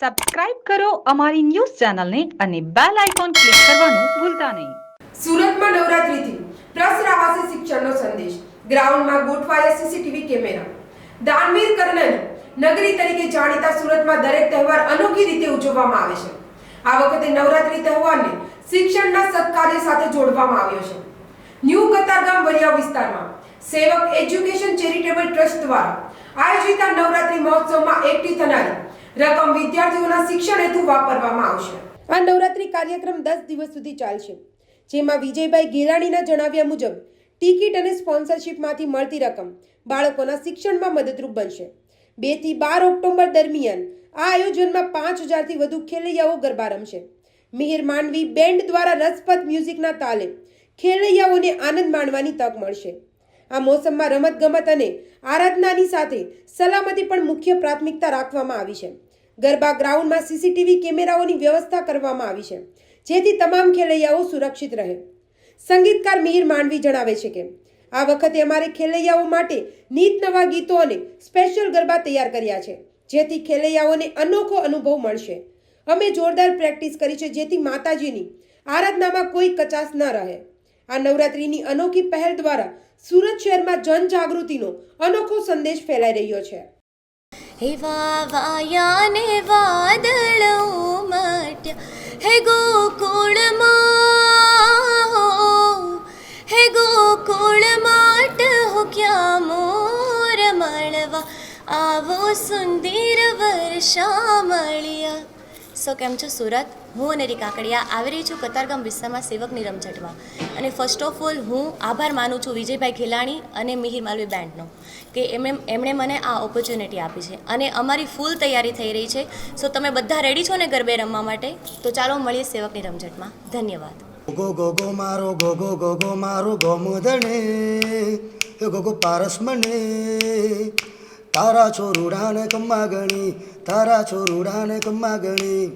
Subscribe કરો અમારી news ચેનલને અને બેલ આઇકોન ક્લિક કરવાનું ભૂલતા નહીં. સુરતમાં નવરાત્રીથી પ્રસરાવાસી શિક્ષણનો સંદેશ. ગ્રાઉન્ડમાં ગોઠવાયા સીસીટીવી કેમેરા. દાનવીર કર્ણન નગરી તરીકે જાણીતા સુરતમાં દરેક તહેવાર અનોખી રીતે ઉજવવામાં આવે છે. આ વખતે નવરાત્રી તહેવારને શિક્ષણના સત્કાર્ય સાથે જોડવામાં આવ્યો છે. ન્યૂ કતારગામ વરિયા વિસ્તારમાં સેવક એજ્યુકેશન ચેરિટેબલ ટ્રસ્ટ દ્વારા આયોજિત નવરાત્રી મહોત્સવમાં એકઠી થનારી રકમ વિદ્યાર્થીઓના શિક્ષણ હેતુ વાપરવામાં આવશે. આ નવરાત્રી કાર્યક્રમ દસ દિવસ સુધી ચાલશે. જેમાં વિજયભાઈ ગેલાણીના જણાવ્યા મુજબ, ટિકિટ અને સ્પોન્સરશિપમાંથી મળતી રકમ બાળકોના શિક્ષણમાં મદદરૂપ બનશે. બેથી બાર ઓક્ટોબર દરમિયાન આ આયોજનમાં પાંચ હજારથી વધુ ખેલૈયાઓ ગરબા રમશે. મિહિર માંડવી બેન્ડ દ્વારા રસપ્રદ મ્યુઝિકના તાલે ખેલૈયાઓને આનંદ માણવાની તક મળશે. આ મોસમમાં રમતગમત અને આરાધનાની સાથે સલામતી પણ મુખ્ય પ્રાથમિકતા રાખવામાં આવી છે. ગરબા ગ્રાઉન્ડમાં સીસીટીવી કેમેરાઓની વ્યવસ્થા કરવામાં આવી છે, જેથી તમામ ખેલૈયાઓ સુરક્ષિત રહે. સંગીતકાર મિહિર માંડવી જણાવે છે કે, આ વખતે અમારે ખેલૈયાઓ માટે નીત નવા ગીતો અને સ્પેશિયલ ગરબા તૈયાર કર્યા છે, જેથી ખેલૈયાઓને અનોખો અનુભવ મળશે. અમે જોરદાર પ્રેક્ટિસ કરી છે, જેથી માતાજીની આરાધનામાં કોઈ કચાશ ન રહે. આ નવરાત્રીની અનોખી પહેલ દ્વારા સુરત શહેરમાં જનજાગૃતિનો અનોખો સંદેશ ફેલાઈ રહ્યો છે. એવા વાયાને વાદળ ઉમટ્યા હે ગોકુળમાં હે ગોકુળ માટ હો ક્યાં મોર મળવા આવો સુંદર વર્ષા મળ્યા સો કેમ છો સુરત? હું અને કાકડિયા, આવી રહી છું કતારગામ વિસ્તારમાં સેવકની રમઝટમાં અને ફર્સ્ટ ઓફ ઓલ હું આભાર માનું છું વિજયભાઈ ખેલાણી અને મિહિર માલવી બેન્ડનો કે એમણે એમણે મને આ ઓપોર્ચ્યુનિટી આપી છે. અને અમારી ફૂલ તૈયારી થઈ રહી છે. સો તમે બધા રેડી છો ને ગરબે રમવા માટે? તો ચાલો મળીએ સેવકની રમઝટમાં ધન્યવાદ. ગો ગો ગો મારો, ગો ગો ગો ગો મારો ગોમધણે એ ગો ગો પારસ મને તારા છોરુડાને કમ્મા ગણી, તારા છોરુડાને કમ્મા ગણી.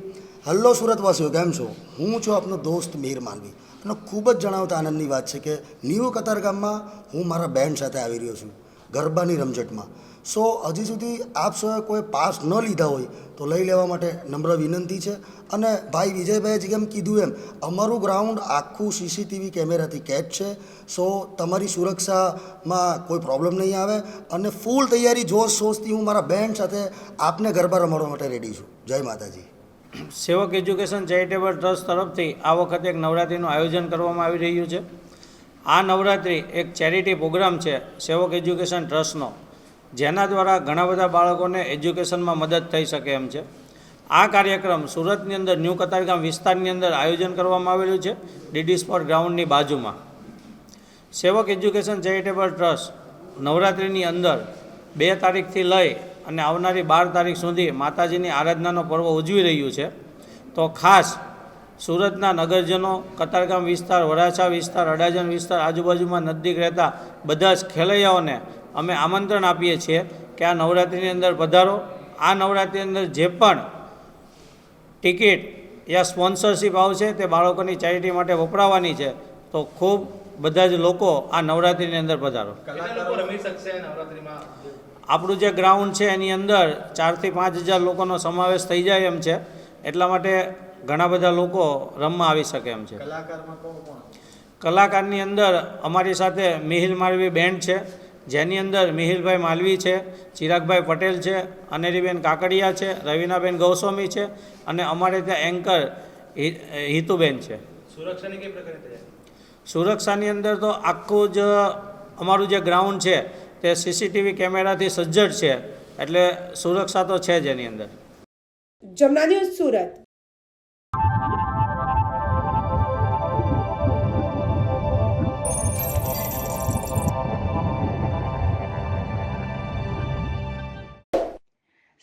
હલ્લો સુરતવાસીઓ, કેમ છો? હું છું આપનો દોસ્ત મીર માનવી અને ખૂબ જ જણાવતા આનંદની વાત છે કે ન્યૂ કતારગામમાં હું મારા બેન્ડ સાથે આવી રહ્યો છું. ગરબાની રમઝટમાં. સો, હજી સુધી આપ સૌએ કોઈ પાસ ન લીધા હોય તો લઈ લેવા માટે નમ્ર વિનંતી છે. અને ભાઈ વિજયભાઈએ જેમ કીધું એમ, અમારું ગ્રાઉન્ડ આખું સીસીટીવી કેમેરાથી કેચ છે. સો, તમારી સુરક્ષામાં કોઈ પ્રોબ્લેમ નહીં આવે. અને ફૂલ તૈયારી જોશ શોશથી હું મારા બેન્ડ સાથે આપને ગરબા રમાડવા માટે રેડી છું. જય માતાજી. સેવક એજ્યુકેશન ચેરિટેબલ ટ્રસ્ટ તરફથી આ વખતે એક નવરાત્રિનું આયોજન કરવામાં આવી રહ્યું છે. આ નવરાત્રિ એક ચેરિટી પ્રોગ્રામ છે, સેવક એજ્યુકેશન ટ્રસ્ટનો, જેના દ્વારા ઘણા બધા બાળકોને એજ્યુકેશનમાં મદદ થઈ શકે એમ છે. આ કાર્યક્રમ સુરતની અંદર ન્યૂ કતારગામ વિસ્તારની અંદર આયોજન કરવામાં આવેલું છે, ડીડી સ્પોર્ટ ગ્રાઉન્ડની બાજુમાં. સેવક એજ્યુકેશન ચેરિટેબલ ટ્રસ્ટ નવરાત્રિની અંદર બે તારીખથી લઈ અને આવનારી બાર તારીખ સુધી માતાજીની આરાધનાનો પર્વ ઉજવી રહ્યું છે. તો ખાસ સુરતના નગરજનો, કતારગામ વિસ્તાર, વરાછા વિસ્તાર, અડાજણ વિસ્તાર, આજુબાજુમાં નજીક રહેતા બધા જ ખેલૈયાઓને અમે આમંત્રણ આપીએ છીએ કે આ નવરાત્રિની અંદર પધારો. આ નવરાત્રિની અંદર જે પણ ટિકિટ યા સ્પોન્સરશિપ આવશે તે બાળકોની ચેરિટી માટે વપરાવાની છે, તો ખૂબ બધા જ લોકો આ નવરાત્રિની અંદર પધારો. આપણું જે ગ્રાઉન્ડ છે એની અંદર ચારથી પાંચ હજાર લોકોનો સમાવેશ થઈ જાય એમ છે. એટલા માટે ઘણા બધા લોકો રમવા આવી શકે એમ છે. કલાકારમાં કોણ કોણ? કલાકારની અંદર અમારી સાથે મિહિલ માલવી બેન્ડ છે જેની અંદર મિહિરભાઈ માલવી છે ચિરાગભાઈ પટેલ છે અનેરીબેન કાકડિયા છે રવિનાબેન ગૌસ્વામી છે અને અમારે ત્યાં એન્કર હિતુબેન છે. સુરક્ષાની કઈ સુરક્ષાની અંદર તો આખું જ અમારું જે ગ્રાઉન્ડ છે તે સીસીટીવી કેમેરાથી સજ્જડ છે એટલે સુરક્ષા તો છે જ એની અંદર. જમના ન્યૂઝ સુરત.